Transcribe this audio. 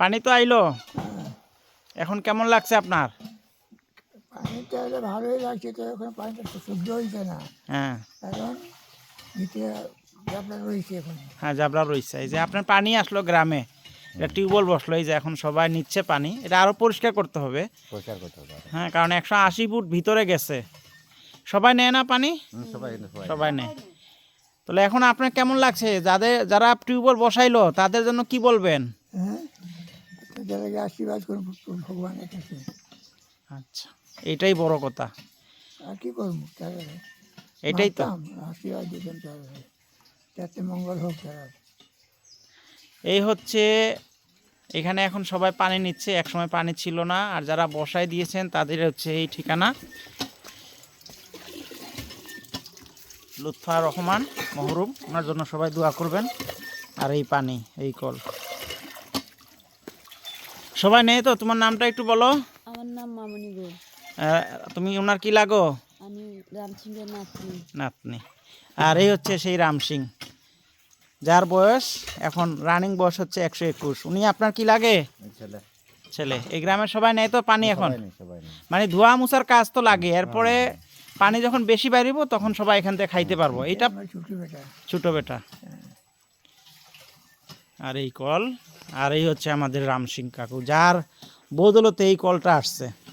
পানি তো আইলো। এখন কেমন লাগছে আপনার? পানিটা ভালোই লাগছে তো এখন পানিটা সহ্য না। হ্যাঁ। এখন নিচে আপনার রয়েছে এখন। হ্যাঁ জাবলা রয়েছে। এই যে আপনার পানি আসলো গ্রামে এটা টিউবওয়েল বসল এই যে এখন সবাই নিচ্ছে পানি। এটা আরও পরিষ্কার করতে হবে। পরিষ্কার করতে হবে হ্যাঁ কারণ একশো আশি ফুট ভিতরে গেছে। সবাই নেয় না পানি? সবাই সবাই সবাই নেয়। তাহলে এখন আপনার কেমন লাগছে? যাদের যারা টিউবওয়েল বসাইলো তাদের জন্য কি বলবেন? যাদেরকে আশীর্বাদ করুন ভগবানের কাছে। আচ্ছা এটাই বড় কথা। আর কি করব? তারা এটাই তো। আশীর্বাদ দিতেন তারা যাতে মঙ্গল হোক তারা এই হচ্ছে এখানে এখন সবাই পানি নিচ্ছে একসময় পানি ছিল না আর যারা বসায় দিয়েছেন তাদের হচ্ছে এই ঠিকানা। লুৎফা রহমান মহরুম ওনার জন্য সবাই দোয়া করবেন। আর এই পানি এই কল। সবাই নেই তো? তোমার নামটা একটু বলো। আমার নাম মামনি গো তুমি ওনার কি লাগো? আমি রামসিংহের নাতনি। নাতনি। আর এই হচ্ছে সেই রাম সিং। যার বয়স এখন রানিং বয়স হচ্ছে একশো একুশ। উনি আপনার কি লাগে? ছেলে। ছেলে। এই গ্রামের সবাই নেই তো? পানি এখন? মানে ধোয়া মুছার কাজ তো লাগে। এরপরে পানি যখন বেশি বাড়িব তখন সবাই এখান থেকে খাইতে পারব। এটা ছোট বেটা। ছোট বেটা। আর এই কল। আর এই হচ্ছে আমাদের রামসিং কাকু যার বদলতে এই কলটা আসছে।